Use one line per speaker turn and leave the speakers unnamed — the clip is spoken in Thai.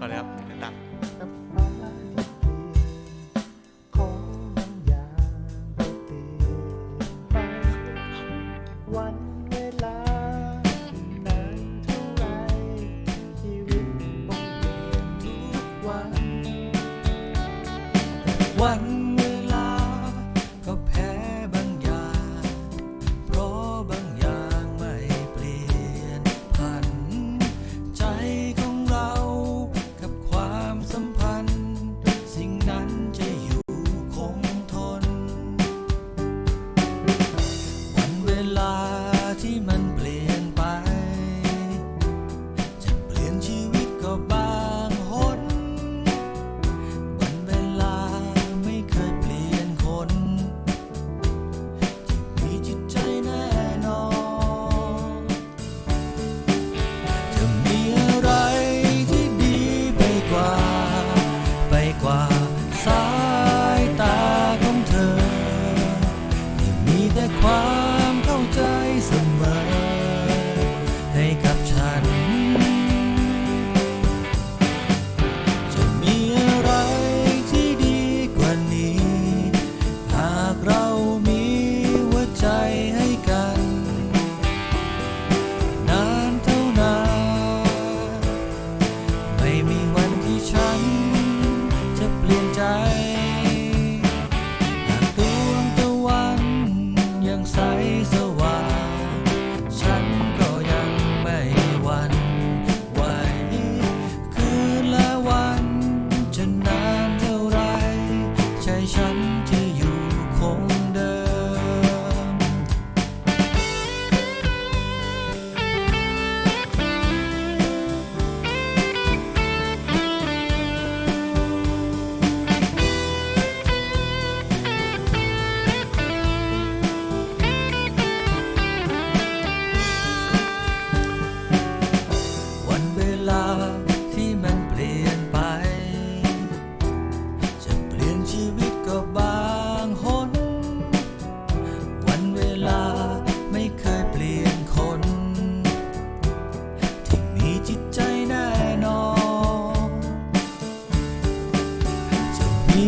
ก่อนเลยครับเดี๋ยวตัดกับฟ้าที่เปลี่ยนของ
บางอ
ย่างก็เปลี่ยนไปวั
นเว
ลา
นานเท่าไรชีวิตต้องเปลี่ยนทุกวัน วัน สายตาของเธอที่มีแต่ความเข้าใจเสมอ ให้กับฉัน จะมีอะไรที่ดีกว่านี้ หากเรามีหัวใจให้กัน นานเท่านาน ไม่มีวันที่ฉัน ที่มันเปลี่ยนไป จะเปลี่ยนชีวิตก็บางหน วันเวลาไม่เคยเปลี่ยนคน ที่มีจิตใจแน่นอน จะมี